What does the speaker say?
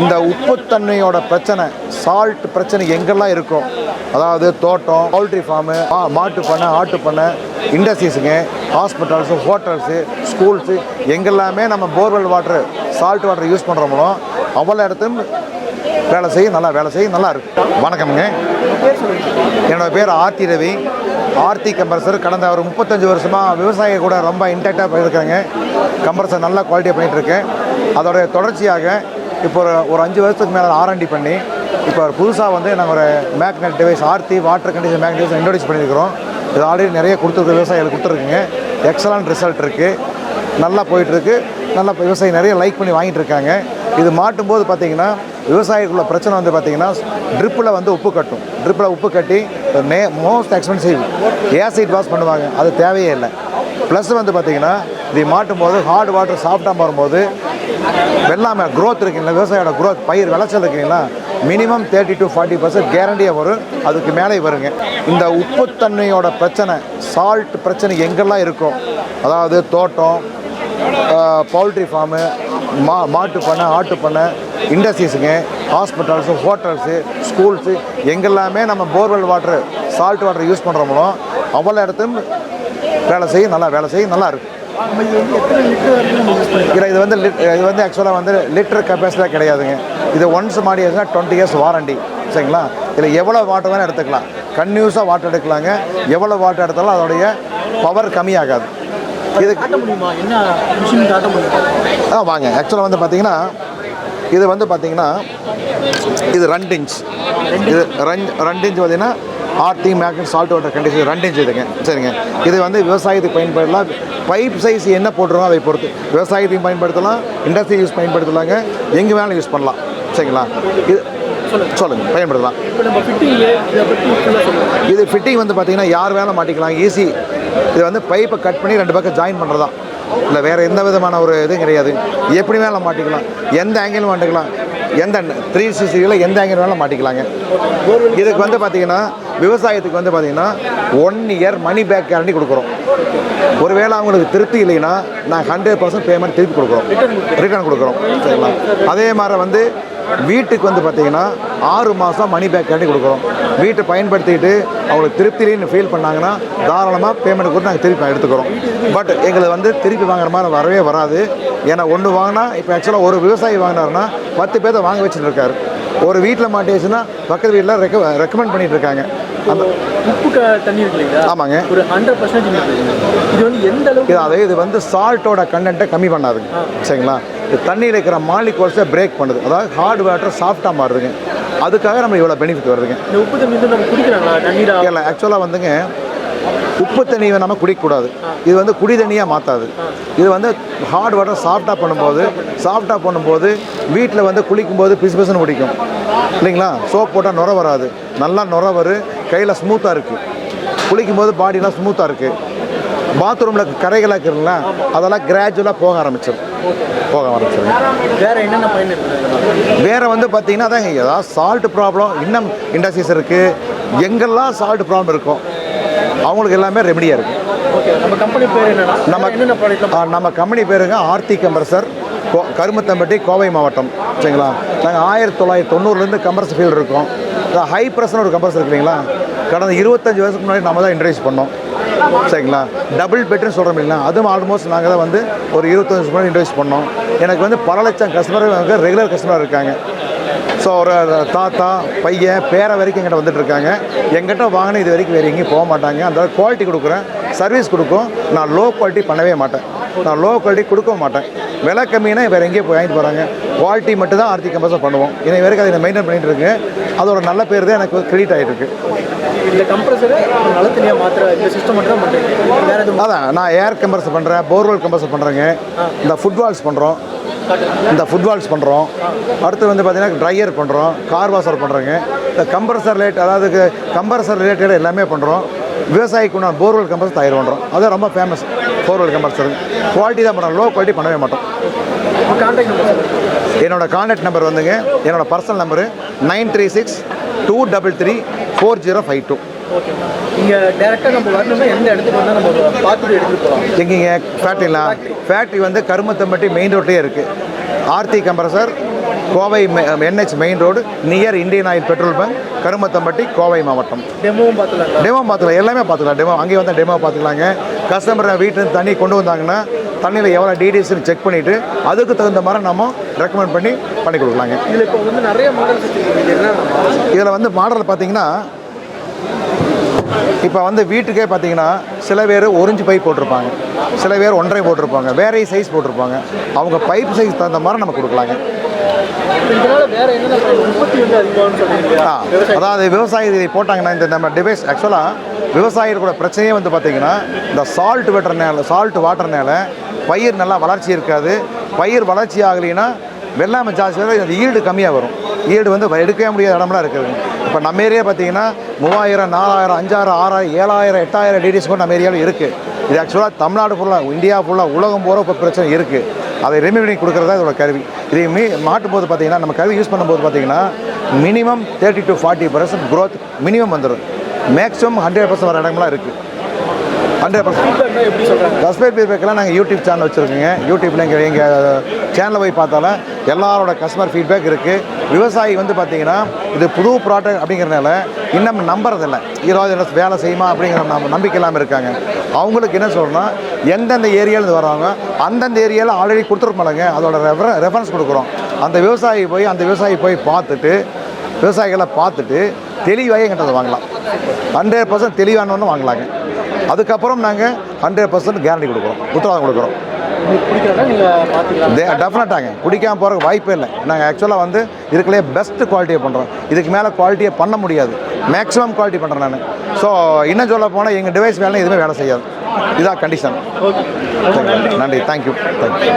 இந்த உப்புத்தன்மையோட பிரச்சனை சால்ட் பிரச்சனை எங்கெல்லாம் இருக்கும் அதாவது தோட்டம் பவுல்ட்ரி ஃபார்மு மாட்டு பண்ணை ஆட்டு பண்ணை இண்டஸ்ட்ரீஸுங்க ஹாஸ்பிட்டல்ஸு ஹோட்டல்ஸு ஸ்கூல்ஸு எங்கெல்லாமே நம்ம borewell water salt water use பண்ணுறோமோ அவ்வளோ இடத்தும் வேலை செய்யும் நல்லா வேலை செய்யும் நல்லா இருக்கு வணக்கம்ங்க. என்னோடய பேர் ஆர்த்தி ரவி. ஆர்த்தி கம்பரசர் கடந்த ஒரு முப்பத்தஞ்சு வருஷமாக விவசாயி கூட ரொம்ப இன்டாக்டாக பண்ணியிருக்காங்க கம்பரசர் நல்லா குவாலிட்டியாக பண்ணிகிட்டு இருக்கேன். தொடர்ச்சியாக இப்போ ஒரு ஒரு அஞ்சு வருஷத்துக்கு மேலே ஆர்என்டி பண்ணி இப்போ புதுசாக வந்து நாங்கள் ஒரு magnet device Aarthi water condition magnet device introduce பண்ணியிருக்கிறோம். இது ஆல்ரெடி நிறைய கொடுத்துருக்கு விவசாயிகள் கொடுத்துருக்குங்க. எக்ஸலண்ட் ரிசல்ட் இருக்குது நல்லா போயிட்டுருக்கு. நல்லா விவசாயி நிறைய லைக் பண்ணி வாங்கிட்டு இருக்காங்க. இது மாட்டும் போது பார்த்தீங்கன்னா விவசாயிக்குள்ள பிரச்சனை வந்து பார்த்தீங்கன்னா ட்ரிப்பில் வந்து உப்பு கட்டும். ட்ரிப்பில் உப்பு கட்டி நே மோஸ்ட் எக்ஸ்பென்சிவ் ஏசிட் வாஷ் பண்ணுவாங்க. அது தேவையே இல்லை. ப்ளஸ் வந்து பார்த்தீங்கன்னா இது மாட்டும் போது ஹார்ட் வாட்டர் சாஃப்டாக மாறும்போது வெள்ளாமை க்ரோத் இருக்குங்களா? விவசாயோட க்ரோத் பயிர் விளைச்சல் இருக்குங்களா? Minimum thirty to forty percent கேரண்டியாக வரும். அதுக்கு மேலே வருங்க. இந்த உப்புத்தன்மையோட பிரச்சனை சால்ட் பிரச்சனை எங்கெல்லாம் இருக்கும் அதாவது தோட்டம் பவுல்ட்ரி ஃபார்மு மா மாட்டு பண்ணை ஆட்டு பண்ணை இண்டஸ்ட்ரீஸுங்க ஹாஸ்பிட்டல்ஸு ஹோட்டல்ஸு ஸ்கூல்ஸு எங்கெல்லாமே நம்ம borewell water salt water use பண்ணுறோமோ அவ்வளோ இடத்தும் வேலை செய்யும் நல்லா வேலை செய்யும் நல்லா இருக்கும். இல்லை இது வந்து இது வந்து ஆக்சுவலாக வந்து லிட்டர் கெப்பாசிட்டியாக கிடையாதுங்க. இது ஒன்ஸ் மாடியாச்சுன்னா டுவெண்ட்டி இயர்ஸ் வாரண்டி சரிங்களா? இதில் எவ்வளோ வாட்டர் வேணால் எடுத்துக்கலாம். கன்யூஸாக வாட்டர் எடுக்கலாங்க. எவ்வளோ வாட்டர் எடுத்தாலும் அதோடைய பவர் கம்மியாகாது. இது ஆ வாங்க. ஆக்சுவலாக வந்து பார்த்தீங்கன்னா இது வந்து பார்த்தீங்கன்னா இது ரெண்டு இன்ச் இது ரெண்டு ரெண்டு இன்ச் பார்த்தீங்கன்னா RT magnet salt water condition ரெண்டு இன்ச் இதுங்க. சரிங்க. இது வந்து விவசாயத்துக்கு பயன்படுத்தலாம் பைப் சைஸ் என்ன போட்டுருக்கோம் அதை பொறுத்து. விவசாயத்துக்கு பயன்படுத்தலாம் இண்டஸ்ட்ரி யூஸ் பயன்படுத்தலாங்க. எங்கே வேணாலும் யூஸ் பண்ணலாம். சரிங்களா? இது சொல்லுங்கள் பயன்படுத்தலாம். இதை ஃபிட்டிங் வந்து பார்த்தீங்கன்னா யார் வேணாலும் மாட்டிக்கலாம். ஈஸி இது வந்து பைப்பை கட் பண்ணி ரெண்டு பக்கம் ஜாயின் பண்ணுறதா இல்லை வேறு எந்த விதமான ஒரு இதுவும் கிடையாது. எப்படி வேணாலும் மாட்டிக்கலாம். எந்த ஆங்கிலும் மாட்டிக்கலாம். எந்த த்ரீ சிசியில் எந்த ஆங்கிள் வேணாலும் மாட்டிக்கலாங்க. இதுக்கு வந்து பார்த்தீங்கன்னா விவசாயத்துக்கு வந்து பார்த்தீங்கன்னா one year money back guarantee கொடுக்குறோம். ஒருவேளை அவங்களுக்கு திருப்தி இல்லைன்னா நான் ஹண்ட்ரட் பர்சன்ட் பேமெண்ட் திருப்பி கொடுக்குறோம். ரிட்டர்ன் கொடுக்குறோம். சரிங்களா? அதே மாதிரி வந்து வீட்டுக்கு வந்து பார்த்தீங்கன்னா ஆறு மாதம் மணி பேக் கேரண்டி கொடுக்குறோம். வீட்டை பயன்படுத்திட்டு அவங்களுக்கு திருப்தி இல்லைன்னு ஃபீல் பண்ணாங்கன்னா தாராளமாக பேமெண்ட் கொடுத்து நாங்கள் திருப்பி எடுத்துக்கிறோம். பட் எங்களை வந்து திருப்பி வாங்குற மாதிரி வரவே வராது. ஏன்னா ஒன்று வாங்கினா இப்போ ஆக்சுவலாக ஒரு விவசாயி வாங்கினாருன்னா பத்து பேர்த்த வாங்க வச்சுட்டு இருக்காரு. ஒரு வீட்டில் மாட்டிடுச்சுன்னா பக்கத்து வீட்டில் ரெக்க ரெக்கமெண்ட் பண்ணிட்டு இருக்காங்க அந்த உப்பு தண்ணி இருக்கு ஆமாங்க. ஒரு ஹண்ட்ரட் பர்சன்டேஜ் இது வந்து எந்த அளவுக்கு இது அதே இது வந்து சால்ட்டோட கண்டென்ட்டை கம்மி பண்ணாதுங்க. சரிங்களா? இது தண்ணியில் இருக்கிற மாலிகோல்ஸை பிரேக் பண்ணுது. அதாவது ஹார்ட் வாட்டர் சாஃப்டாக மாறுதுங்க. அதுக்காக நம்ம இவ்வளோ பெனிஃபிட் வருதுங்க. இந்த உப்பு தண்ணி வந்து நம்ம குடிக்கிறாங்களா? தண்ணீரா? இல்லை ஆக்சுவலாக வந்துங்க உப்பு தண்ணியை நம்ம குடிக்கக்கூடாது. இது வந்து குடி தண்ணியாக மாற்றாது இது வந்து ஹார்ட் வாட்டர் சாஃப்டாக பண்ணும்போது சாஃப்டாக பண்ணும்போது வீட்டில் வந்து குளிக்கும்போது பிசு பிசுன்னு பிடிக்கும் இல்லைங்களா? சோப் போட்டால் நுர வராது. நல்லா நுர வரும் கையில் ஸ்மூத்தாக இருக்குது குளிக்கும்போது பாடிலாம் ஸ்மூத்தாக இருக்குது பாத்ரூமில் கரைகளாக இருக்குங்களா அதெல்லாம் கிராஜுவலாக போக ஆரம்பிச்சிடும் போக ஆரம்பிச்சிடும் வேற என்னென்ன வேற வந்து பார்த்தீங்கன்னா அதாங்க ஏதாவது சால்ட் ப்ராப்ளம் இன்னும் இண்டஸ்ட்ரீஸ் இருக்குது எங்கெல்லாம் சால்ட் ப்ராப்ளம் இருக்கும்? அவங்களுக்கு எல்லாமே ரெமடியாக இருக்குது ஓகே நம்ம கம்பெனி பேர் நம்ம நம்ம கம்பெனி பேருங்க ஆர்த்தி கம்பர்சர் கோ கருமத்தம்பட்டி கோவை மாவட்டம். சரிங்களா? நாங்கள் ஆயிரத்தி தொள்ளாயிரத்தி தொண்ணூறுலேருந்து கம்பர்சர் ஃபீல்டு இருக்கோம். ஹை ப்ரெஸ்னு ஒரு கம்பர்சர் இருக்குங்களா கடந்த இருபத்தஞ்சு வருஷத்துக்கு முன்னாடி நம்ம தான் இன்ட்ரடியூஸ் பண்ணோம். சரிங்களா? டபுள் பெட்னு சொல்கிறோம் இல்லைங்களா? அதுவும் ஆல்மோஸ்ட் நாங்கள் தான் வந்து ஒரு இருபத்தஞ்சு முன்னாடி இன்ட்ரடியூஸ் பண்ணோம். எனக்கு வந்து பல லட்சம் கஸ்டமர் ரெகுலர் கஸ்டமர் இருக்காங்க. ஸோ ஒரு தாத்தா பையன் பேர வரைக்கும் எங்கிட்ட வந்துட்டு இருக்காங்க எங்கிட்ட வாங்கின இது வரைக்கும் வேறு எங்கேயும் போக மாட்டாங்க. அந்த குவாலிட்டி கொடுக்குறேன். சர்வீஸ் கொடுக்கும். நான் லோ குவாலிட்டி பண்ணவே மாட்டேன். நான் லோ குவாலிட்டி கொடுக்கவும் மாட்டேன். விலை கம்மினா வேறு எங்கேயும் போய் வாங்கிட்டு போகிறாங்க குவாலிட்டி மட்டும் தான் ஆர்த்தி கம்பஸாக பண்ணுவோம். இன்னை வரைக்கும் அதை மெயின்டைன் பண்ணிட்டு இருக்கேன். அதோட நல்ல பேர் தான் எனக்கு கிரெடிட் ஆகிட்டு இருக்கு இந்த கம்ப்ரஸரை நல்ல தண்ணியாக மாத்திர இந்த சிஸ்டம் மட்டும் தான் எதுவும் அதான் நான் ஏர் கம்பர்ஸ் பண்ணுறேன் போர்வெல் கம்பர்ஸ் பண்ணுறேங்க இந்த ஃபுட்பால்ஸ் பண்ணுறோம் இந்த ஃபுட்பால்ஸ் பண்ணுறோம் அடுத்து வந்து பார்த்தீங்கன்னா ட்ரையர் பண்ணுறோம் கார் வாஷர் பண்ணுறோங்க இந்த கம்ப்ரஸர் ரிலேட் அதாவது கம்ப்ரஸர் ரிலேட்டடாக எல்லாமே பண்ணுறோம் விவசாயிக்கு போர்வெல் கம்பர்ஸ் தயார் பண்ணுறோம் அது ரொம்ப ஃபேமஸ் போர்வெல் கம்பர்சர் குவாலிட்டி தான் பண்ணுறோம் லோ குவாலிட்டி பண்ணவே மாட்டோம். என்னோடய கான்டாக்ட் நம்பர் வந்துங்க. என்னோடய personal number nine three six two double three four zero five two. Okay இங்கே டேரெக்டாக நம்ம வரணும்னா எந்த இடத்துக்கு வந்தால் நம்ம பார்த்துட்டு எடுத்துகிட்டு போகலாம் எங்கேங்க? ஃபேக்ட்ரிங்களா ஃபேக்ட்ரி வந்து கருமத்தம்பட்டி மெயின் ரோட்லேயே இருக்குது Aarthi compressor Kovai NH main road near Indian oil petrol bunk Karumathampatti Kovai மாவட்டம். டெமோவும் பார்த்துலாம் டெமோ பார்த்துக்கலாம். எல்லாமே பார்த்துக்கலாம். டெமோ அங்கேயே வந்து டெமோ பார்த்துக்கலாங்க. கஸ்டமர் வீட்டில் தண்ணி கொண்டு வந்தாங்கன்னா தண்ணியில் எவ்வளோ டீடைல்ஸ்னு செக் பண்ணிவிட்டு அதுக்கு தகுந்த மாதிரி நம்ம ரெக்கமெண்ட் பண்ணி பண்ணி கொடுக்கலாங்க. இதில் இப்போ வந்து நிறைய என்ன இதில் வந்து மாடல் பார்த்தீங்கன்னா இப்போ வந்து வீட்டுக்கே பார்த்தீங்கன்னா சில பேர் ஒரிஞ்சு பைப் போட்டிருப்பாங்க. சில பேர் ஒன்றரை போட்டிருப்பாங்க. வேற சைஸ் போட்டிருப்பாங்க. அவங்க பைப் சைஸ் தகுந்த மாதிரி நம்ம கொடுக்கலாங்க. அதாவது விவசாயி இதை போட்டாங்கன்னா இந்த நம்ம டிவைஸ் ஆக்சுவலாக விவசாயிகளோட பிரச்சனையே வந்து பார்த்தீங்கன்னா இந்த சால்ட் வெட்டுறனால சால்ட் வாட்டர்னால பயிர் நல்லா வளர்ச்சி இருக்காது. பயிர் வளர்ச்சி ஆகலைன்னா வெள்ளாமை ஜாஸ்தி வரும், அது ஈல்டு கம்மியாக வரும். ஈல்டு வந்து எடுக்கவே முடியாத இடம்லாம் இருக்குது. இப்போ நம்ம ஏரியா பார்த்தீங்கன்னா மூவாயிரம் நாலாயிரம் அஞ்சாயிரம் ஆறாயிரம் ஏழாயிரம் எட்டாயிரம் டிடிஸ் கூட நம்ம ஏரியாவில் இருக்குது இது ஆக்சுவலாக தமிழ்நாடு ஃபுல்லாக இந்தியா ஃபுல்லாக உலகம் போகிற இப்போ பிரச்சனை இருக்குது அதை ரெமிடி பண்ணி கொடுக்குறது தான் இதோட கருவி. இதை மீ மாட்டும் போது பார்த்தீங்கன்னா நம்ம கருவி யூஸ் பண்ணும்போது பார்த்தீங்கன்னா minimum thirty to forty percent growth minimum வந்துடும் மேக்ஸிமம் ஹண்ட்ரட் பர்சன்ட் வர இடம்லாம் இருக்குது ஹண்ட்ரட் பர்சன்ட் ஃபீட்பேக்னா ஃபீட்பேக்கெல்லாம் நாங்கள் யூடியூப் சேனல் வச்சுருக்கோங்க. யூடியூப்பில் எங்கள் எங்கள் சேனலில் போய் பார்த்தாலும் எல்லாரோட கஸ்டமர் ஃபீட்பேக் இருக்குது விவசாயி வந்து பார்த்தீங்கன்னா இது புது ப்ராடக்ட் அப்படிங்கிறனால இன்னும் நம்புறதில்ல. இருபது வருஷம் வேலை செய்யுமா அப்படிங்கிற நம்ம நம்பிக்கை இல்லாமல் இருக்காங்க. அவங்களுக்கு என்ன சொல்கிறோம்னா எந்தெந்த ஏரியாவில் வராங்க அந்தந்த ஏரியாவில் ஆல்ரெடி கொடுத்துருப்பாங்க அதோட ரெஃபர ரெஃபரன்ஸ் கொடுக்குறோம். அந்த விவசாயி போய் அந்த விவசாயி போய் பார்த்துட்டு விவசாயிகளை பார்த்துட்டு தெளிவாக எங்கிட்ட வாங்கலாம். ஹண்ட்ரட் பர்சன்ட் தெளிவானவொன்னு வாங்கலாங்க. அதுக்கப்புறம் நாங்கள் ஹண்ட்ரட் பர்சன்ட் கேரண்டி கொடுக்குறோம். உத்தரவாதம் கொடுக்குறோம். டெஃபினட்டாங்க குடிக்காமல் போகிறக்கு வாய்ப்பே இல்லை. நாங்கள் ஆக்சுவலாக வந்து இதுக்குள்ளே பெஸ்ட் குவாலிட்டியை பண்ணுறோம் இதுக்கு மேலே குவாலிட்டியை பண்ண முடியாது. மேக்ஸிமம் குவாலிட்டி பண்ணுறேன் நான். ஸோ இன்னும் சொல்ல போனால் எங்கள் டிவைஸ் வேலை எதுவுமே வேலை செய்யாது. இதான் கண்டிஷன் நன்றி. Thank you thank you